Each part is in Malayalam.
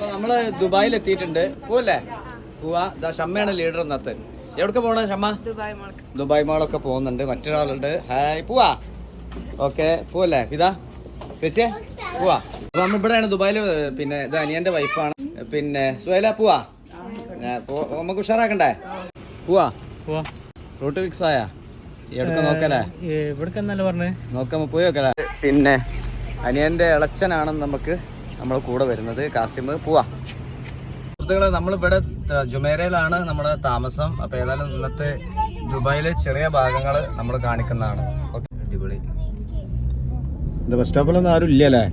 അപ്പൊ നമ്മൾ ദുബായിൽ എത്തിയിട്ടുണ്ട് പോവല്ലേ? പോവാ. ഷമ്മയാണ് ലീഡർ ഇന്നത്തെ എവിടേക്ക് പോണ ഷമ്മ? ദുബായ് മോൾക്ക് ദുബായ് മാളൊക്കെ പോകുന്നുണ്ട്. മറ്റൊരാളുണ്ട്. ഹായ്. പോവാ. ഓക്കെ. പോവല്ലേ? ഇതാ. ഫെസിയെ പോവാ. അപ്പൊ നമ്മ ഇവിടെയാണ് ദുബായിൽ പിന്നെ ഇത് അനിയന്റെ വൈഫാണ് പിന്നെ സുഹേല പോവാ. നമുക്ക് ഉഷാറാക്കണ്ടേ? പോവാ. പോവാ. റൂട്ട് ഫിക്സ് ആയാ? എവിടേക്ക് നോക്കല്ലേ? എവിടേക്ക് എന്നല്ല പറഞ്ഞേ? നോക്കാം പോയി നോക്കല്ലേ? പിന്നെ അനിയന്റെ ഇളച്ചനാണെന്ന് നമുക്ക് നമ്മളെ കൂടെ വരുന്നത് കാസിം പോവാ. സുഹൃത്തുക്കളെ നമ്മളിവിടെ ജുമേരയിലാണ് നമ്മുടെ താമസം. അപ്പൊ ഏതായാലും ഇന്നത്തെ ദുബായിലെ ചെറിയ ഭാഗങ്ങൾ നമ്മൾ കാണിക്കുന്നതാണ്. അടിപൊളി. ഇത് ബസ് സ്റ്റോപ്പിലൊന്നും ആരും ഇല്ലല്ലേ?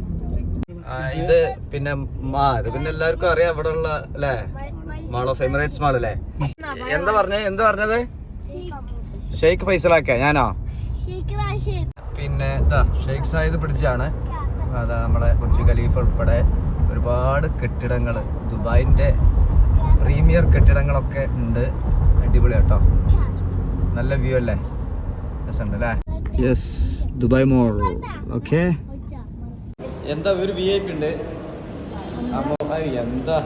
ഇത് പിന്നെ മാ ഇത് പിന്നെ എല്ലാവർക്കും അറിയാം ഇവിടെ ഉള്ള അല്ലേ? മാൾ ഓഫ് എമിറേറ്റ്സ് മാൾ അല്ലേ? എന്താ പറഞ്ഞേ? എന്താ പറഞ്ഞത്? ഷെയ്ഖ് ഫൈസലാക്കിയ ഞാനോ? പിന്നെ ഇതാ ഷെയ്ഖ് സായിദ് പിടിച്ചാണ് അതാ നമ്മുടെ ബുർജ് ഖലീഫ ഉൾപ്പെടെ ഒരുപാട് കെട്ടിടങ്ങൾ ദുബായിന്റെ പ്രീമിയർ കെട്ടിടങ്ങളൊക്കെ ഉണ്ട്. അടിപൊളി കേട്ടോ. നല്ല വ്യൂ അല്ലേ? രസമുണ്ട് അല്ലേ യെസ് ദുബായ് മോൾ ഓക്കെ എന്താ ഒരു വി ഐ പി ഉണ്ട്. അപ്പൊ എന്താ?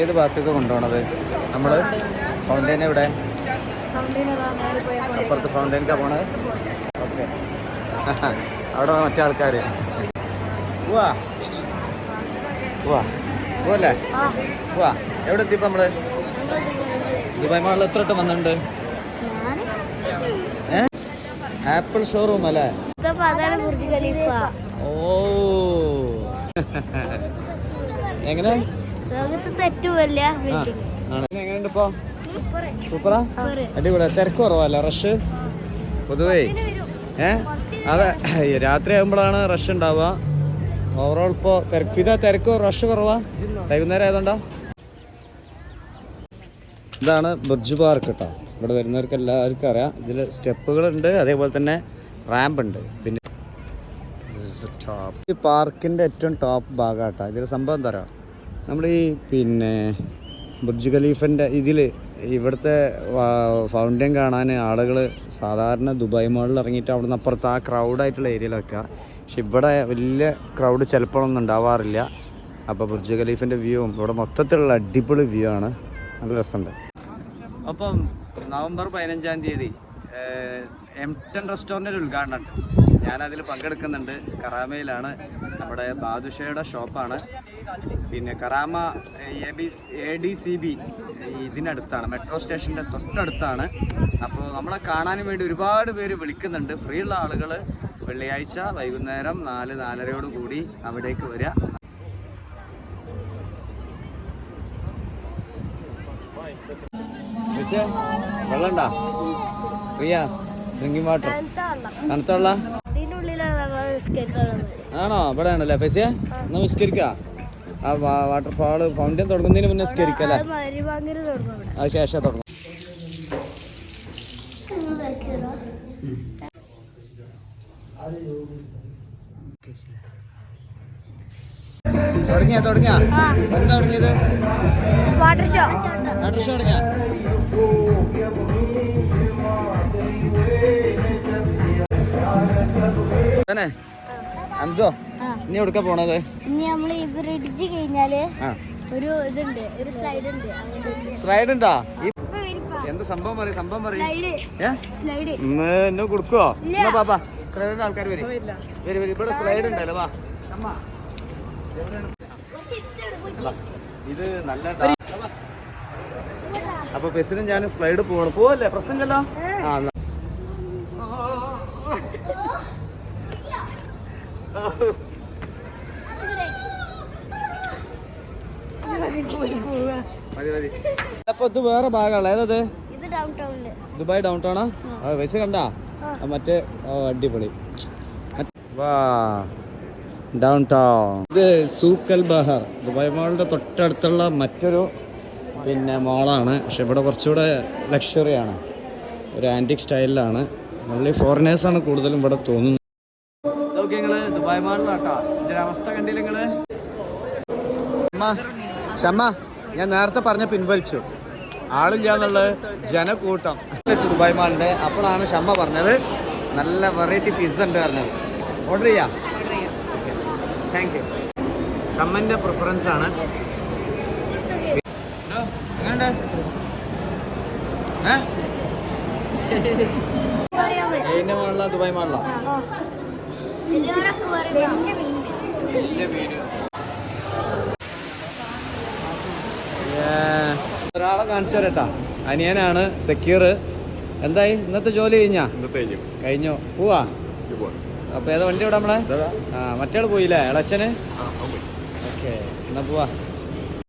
ഏത് ഭാഗത്തേക്ക് കൊണ്ടുപോകണത് നമ്മൾ ഫൗണ്ടൈൻ എവിടെ? അപ്പുറത്ത് ഫൗണ്ടൈൻ പോണത്? ഓക്കെ അവിടെ മറ്റേ ആൾക്കാർ പോവാ പോവാ പോവല്ലേ പോവാ എവിടെ എത്തിയപ്പോ നമ്മൾ? ദുബായ് മാളിൽ എത്ര വട്ടം വന്നിട്ടുണ്ട്? ആപ്പിൾ ഷോറൂം അല്ലേ? ഓ. എങ്ങനെ. എങ്ങനെയുണ്ട് ഇപ്പൊ സൂപ്പറാ. അടിപൊളി തിരക്ക് കുറവല്ല റഷ്? പൊതുവേ. ഏ? അതെ രാത്രി ആകുമ്പോഴാണ് റഷ് ഉണ്ടാവുക. ഓവറോൾ ഇപ്പോൾ തിരക്ക് ഇതാ തിരക്ക് റഷ് കുറവാ. വൈകുന്നേരം ആയതുകൊണ്ടാ. ഇതാണ് ബുർജ് പാർക്ക് കേട്ടോ ഇവിടെ വരുന്നവർക്ക് എല്ലാവർക്കും അറിയാം. ഇതിൽ സ്റ്റെപ്പുകളുണ്ട് അതേപോലെ തന്നെ റാമ്പ് ഉണ്ട്. പിന്നെ ഈ പാർക്കിന്റെ ഏറ്റവും ടോപ്പ് ഭാഗമാട്ടോ ഇതിൽ സംഭവം പറയുക നമ്മൾ ഈ പിന്നെ ബുർജ് ഖലീഫിന്റെ ഇതിൽ ഇവിടുത്തെ ഫൗണ്ടൻ കാണാൻ ആളുകൾ സാധാരണ ദുബായ് മോളിൽ ഇറങ്ങിയിട്ട് അവിടുന്ന് അപ്പുറത്ത് ആ ക്രൗഡായിട്ടുള്ള ഏരിയയിലൊക്കെ പക്ഷെ ഇവിടെ വലിയ ക്രൗഡ് ചിലപ്പോഴൊന്നും ഉണ്ടാവാറില്ല. അപ്പോൾ ബുർജ് ഖലീഫിന്റെ വ്യൂവും ഇവിടെ മൊത്തത്തിലുള്ള അടിപൊളി വ്യൂ ആണ്. നല്ല രസമുണ്ട്. അപ്പം നവംബർ പതിനഞ്ചാം തീയതി എം ടെൻ റെസ്റ്റോറന്റിൽ ഉദ്ഘാടനം ഉണ്ട്. ഞാനതിൽ പങ്കെടുക്കുന്നുണ്ട്. കറാമയിലാണ്. നമ്മുടെ ബാദുഷയുടെ ഷോപ്പാണ്. പിന്നെ Karama A B A D C B ഇതിനടുത്താണ്. Metro സ്റ്റേഷന്റെ തൊട്ടടുത്താണ്. അപ്പോൾ നമ്മളെ കാണാനും വേണ്ടി ഒരുപാട് പേര് വിളിക്കുന്നുണ്ട്. ഫ്രീ ഉള്ള ആളുകൾ വെള്ളിയാഴ്ച വൈകുന്നേരം നാല് നാലരയോട് കൂടി അവിടേക്ക് വരിക വെള്ളണ്ട? പ്രിയ ഡ്രിങ്കിങ് വാട്ടർ? തണുത്ത ആണോ? ഇവിടെ ആണല്ലേ പൈസ എന്നാ ആ വാട്ടർഫാൾ ഫൗണ്ടൻ തുടങ്ങുന്നതിന് മുന്നേ ഇവിടെ അത് ശേഷം തുടങ്ങും. തുടങ്ങിയ തുടങ്ങിയ? എന്താ തുടങ്ങിയത്? Water show. വാട്ടർ ഷോ തുടങ്ങിയ? തന്നെ അഞ്ചോ ഇനി എവിടുക്ക പോണത്? ഇനി നമ്മൾ ഈ ബ്രിഡ്ജ് കഴിഞ്ഞാൽ ഒരു ഇതുണ്ട് ഒരു സ്ലൈഡ് ഉണ്ട്. സ്ലൈഡ് ഉണ്ടാ? എന്താ സംഭവം പറയും സംഭവം പറയും. സ്ലൈഡ് ഏ? സ്ലൈഡ് ഇന്ന് എന്നെ കൊടുക്കോ? എന്നാ പാപ്പാ സ്ലൈഡിന്റെ ആൾക്കാർ വരും. വരും വരും. ഇവിടെ സ്ലൈഡ് ഉണ്ടല്ലോ വാ. ഇത് നല്ല അപ്പൊ ബസ്സിനും ഞാൻ സ്ലൈഡ് പോകണം. പോവല്ലേ? പ്രശ്നമല്ലോ ആ. അപ്പൊ ഇത് വേറെ ഭാഗമാണ് ഏതത്? ദുബായ് ഡൗൺ ടൗണാ പൈസ കണ്ടാ? മറ്റേ അടിപൊളി. വാ ഡൗൺ ടൗൺ ഇത് സൂക്കൽ ബഹർ. ദുബായ് മാളിന്റെ തൊട്ടടുത്തുള്ള മറ്റൊരു പിന്നെ മോളാണ്. പക്ഷെ ഇവിടെ കുറച്ചുകൂടെ ലക്ഷറിയാണ് ഒരു ആന്റിക് സ്റ്റൈലിലാണ് ഓൺലി ഫോറിനേഴ്സാണ് കൂടുതലും ഇവിടെ തോന്നുന്നത്. നോക്കി നിങ്ങൾ ദുബായ് മോളിലാട്ടോ ഇതിന്റെ അവസ്ഥ കണ്ടില്ല നിങ്ങൾ ഷമ്മ ഞാൻ നേരത്തെ പറഞ്ഞ പിൻവലിച്ചു. ആളില്ല എന്നുള്ളത് ജനക്കൂട്ടം. ദുബായ് മാളിന്റെ അപ്പോഴാണ് ഷമ്മ പറഞ്ഞത്. നല്ല വെറൈറ്റി പിസ്സ ഉണ്ട് പറഞ്ഞത്. ഓർഡർ ചെയ്യാ. താങ്ക് യു ഷമ്മന്റെ പ്രിഫറൻസ് ആണ്. എങ്ങനെയുണ്ട്? ഏ? ദുബായ് മുകളില ഒരാളെ കാണിച്ചു തരട്ടാ അനിയനാണ് സെക്യൂർ. എന്തായി? ഇന്നത്തെ ജോലി കഴിഞ്ഞാ? കഴിഞ്ഞോ. പോവാ? അപ്പൊ ഏതാ വണ്ടി ഇവിടെ നമ്മളെ? ആ മറ്റേ പോയില്ലേ? ഇളച്ചന്? ഓക്കെ എന്നാ പോവാ.